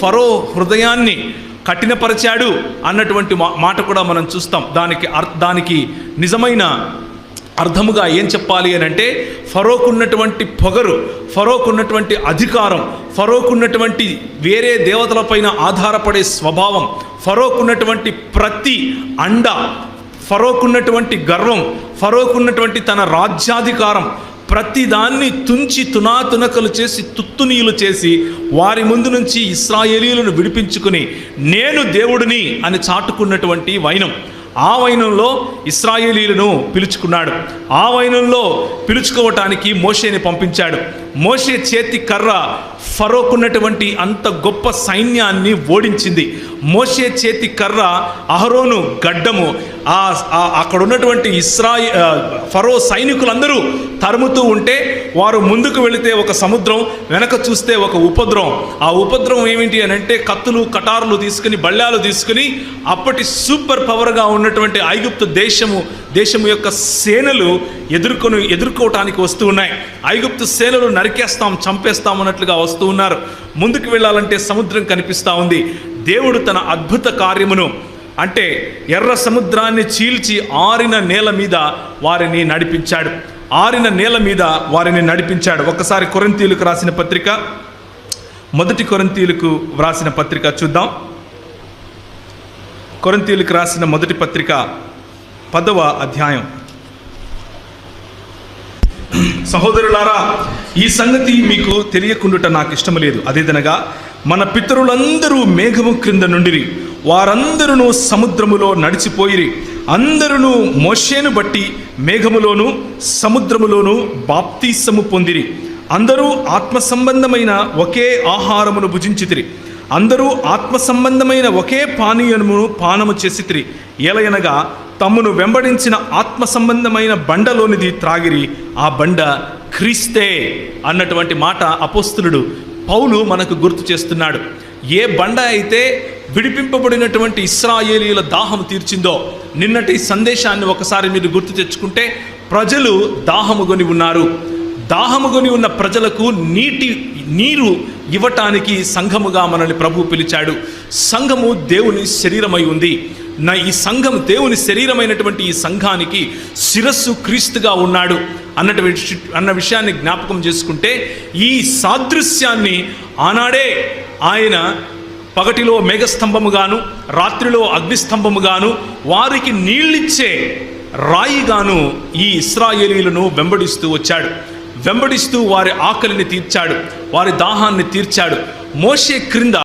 ఫరో హృదయాన్ని కఠినపరిచాడు అన్నటువంటి మా- మాట కూడా మనం చూస్తాం. దానికి అర్ దానికి నిజమైన అర్థముగా ఏం చెప్పాలి అని అంటే ఫరోకున్నటువంటి పొగరు ఫరోకున్నటువంటి అధికారం ఫరోకున్నటువంటి వేరే దేవతలపైన ఆధారపడే స్వభావం ఫరోకున్నటువంటి ప్రతి అండ ఫరోకున్నటువంటి గర్వం ఫరోకున్నటువంటి తన రాజ్యాధికారం ప్రతిదాన్ని తుంచి తునాతునకలు చేసి తుత్తునీయులు చేసి వారి ముందు నుంచి ఇస్రాయేలీలను విడిపించుకుని నేను దేవుడిని అని చాటుకున్నటువంటి వైనం. ఆ వైనంలో ఇస్రాయేలీలను పిలుచుకున్నాడు. ఆ వైనంలో పిలుచుకోవటానికి మోషేని పంపించాడు. మోషే చేతి కర్ర ఫరోకున్నటువంటి అంత గొప్ప సైన్యాన్ని ఓడించింది. మోషే చేతి కర్ర అహరోను గడ్డము. ఆ అక్కడ ఉన్నటువంటి ఇస్రాయి ఫరో సైనికులందరూ తరుముతూ ఉంటే వారు ముందుకు వెళితే ఒక సముద్రం వెనక చూస్తే ఒక ఉపద్రవం ఆ ఉపద్రవం ఏమిటి అని అంటే కత్తులు కటారులు తీసుకుని బళ్ళాలు తీసుకుని అప్పటి సూపర్ పవర్గా ఉన్నటువంటి ఐగుప్తు దేశము దేశము యొక్క సేనలు ఎదుర్కొని ఎదుర్కోవటానికి వస్తూ ఉన్నాయి. ఐగుప్తు సేనలు నరికేస్తాం చంపేస్తాం అన్నట్లుగా వస్తూ ఉన్నారు. ముందుకు వెళ్ళాలంటే సముద్రం కనిపిస్తూ ఉంది. దేవుడు తన అద్భుత కార్యమును అంటే ఎర్ర సముద్రాన్ని చీల్చి ఆరిన నేల మీద వారిని నడిపించాడు. ఆరిన నేల మీద వారిని నడిపించాడు. ఒకసారి కొరంతీలకు రాసిన పత్రిక మొదటి కొరంతీలకు వ్రాసిన పత్రిక చూద్దాం. కొరంతీలకు రాసిన మొదటి పత్రిక పదవ అధ్యాయం. సహోదరులారా ఈ సంగతి మీకు తెలియకుండుట నాకు ఇష్టం లేదు అదేదనగా మన పితరులందరూ మేఘము క్రింద నుండిరి. వారందరూ సముద్రములో నడిచిపోయిరి. అందరూ మోషేను బట్టి మేఘములోను సముద్రములోను బాప్తీసము పొందిరి. అందరూ ఆత్మ సంబంధమైన ఒకే ఆహారమును భుజించితిరి. అందరూ ఆత్మ సంబంధమైన ఒకే పానీయమును పానము చేసితిరి. ఎలయనగా తమ్మును వెంబడించిన ఆత్మ సంబంధమైన బండలోనిది త్రాగిరి ఆ బండ క్రీస్తే అన్నటువంటి మాట అపోస్తులుడు పౌలు మనకు గుర్తు చేస్తున్నాడు. ఏ బండ అయితే విడిపింపబడినటువంటి ఇస్రాయేలీల దాహం తీర్చిందో నిన్నటి సందేశాన్ని ఒకసారి మీరు గుర్తు తెచ్చుకుంటే ప్రజలు దాహముగొని ఉన్నారు. దాహముగొని ఉన్న ప్రజలకు నీటి నీరు ఇవ్వటానికి సంఘముగా మనల్ని ప్రభు పిలిచాడు. సంఘము దేవుని శరీరమై ఉంది. నా ఈ సంఘం దేవుని శరీరమైనటువంటి ఈ సంఘానికి శిరస్సు క్రీస్తుగా ఉన్నాడు అన్నటి అన్న విషయాన్ని జ్ఞాపకం చేసుకుంటే ఈ సాదృశ్యాన్ని ఆనాడే ఆయన పగటిలో మేఘస్తంభముగాను రాత్రిలో అగ్నిస్తంభముగాను వారికి నీళ్ళిచ్చే రాయిగాను ఈ ఇస్రాయేలీలను వెంబడిస్తూ వచ్చాడు. వెంబడిస్తూ వారి ఆకలిని తీర్చాడు వారి దాహాన్ని తీర్చాడు. మోషే క్రింద